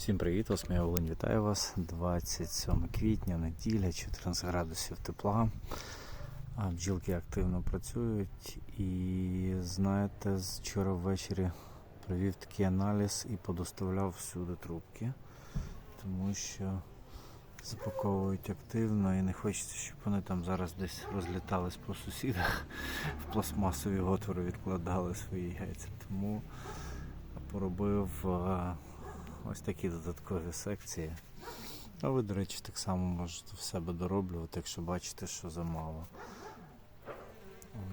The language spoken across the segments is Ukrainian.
Всім привіт, ось я Олень, вітаю вас. 27 квітня, неділя, 14 градусів тепла. Бджілки активно працюють. І знаєте, вчора ввечері провів такий аналіз і подоставляв всюди трубки, тому що запаковують активно і не хочеться, щоб вони там зараз десь розлітались по сусідах, в пластмасові отвори відкладали свої яйця. Тому поробив. Ось такі додаткові секції. А ви, до речі, так само можете в себе дороблювати, якщо бачите, що замало.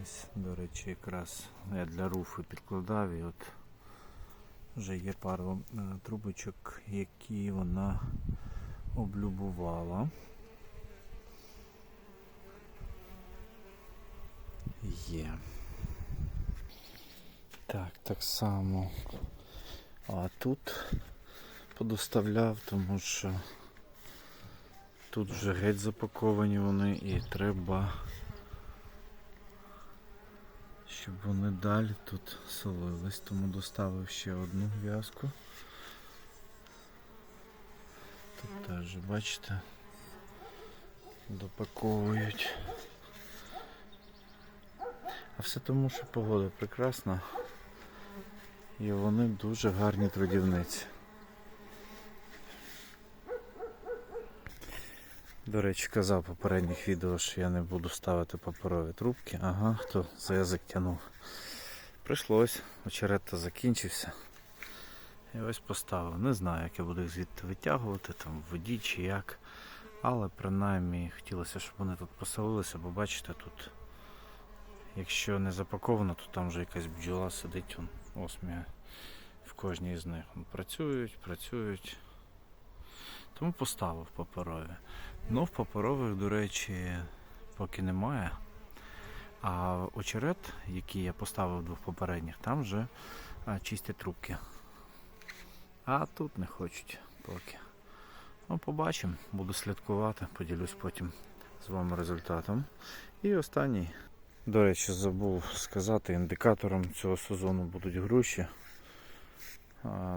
Ось, до речі, якраз я для руфи підкладав і от вже є пару е, трубочок, які вона облюбувала. Є. Так, так само. А тут подоставляв, тому що тут вже геть запаковані вони і треба, щоб вони далі тут солились, тому доставив ще одну в'язку. Тут теж, бачите, допаковують. А все тому, що погода прекрасна і вони дуже гарні трудівниці. До речі, казав попередніх відео, що я не буду ставити паперові трубки. Ага, хто за язик тянув. Прийшлось, очерет закінчився. І ось поставив. Не знаю, як я буду їх звідти витягувати, там в воді чи як. Але принаймні хотілося, щоб вони тут поселилися, бо бачите, тут, якщо не запаковано, то там вже якась бджола сидить. Осмія в кожній з них. Працюють, працюють. Тому поставив паперові. Ну, в паперових, до речі, поки немає. А очерет, який я поставив двох попередніх, там вже чистять трубки. А тут не хочуть поки. Ну, побачимо, буду слідкувати, поділюсь потім з вами результатом. І останній, до речі, забув сказати, індикатором цього сезону будуть груші,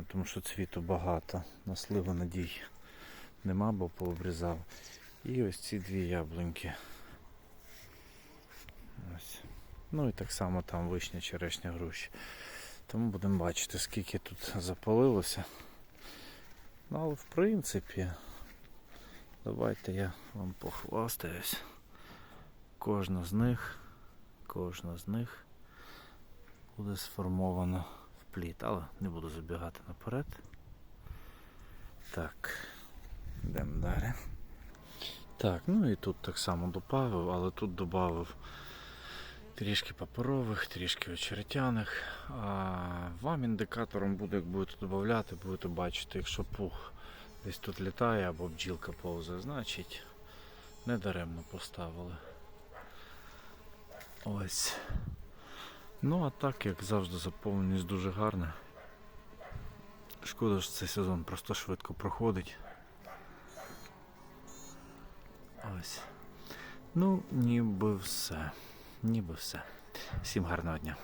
тому що цвіту багато, на сливу надій нема, бо пообрізав. І ось ці дві яблуньки. Ось. Ну і так само там вишня, черешня, груші. Тому будемо бачити, скільки тут запалилося. Ну, але в принципі, давайте я вам похвастаюсь. Кожна з них, кожна з них буде сформована в плід, але не буду забігати наперед. Так, йдемо далі. Так, ну і тут так само додав, але тут додав трішки паперових, трішки очеретяних. А вам індикатором буде, як будете додати, будете бачити, якщо пух десь тут літає або бджілка повзає, значить не даремно поставили. Ось. Ну а так, як завжди, заповненість дуже гарна. Шкода, що цей сезон просто швидко проходить. Ось. Ну, ніби все. Ніби все. Всім гарного дня.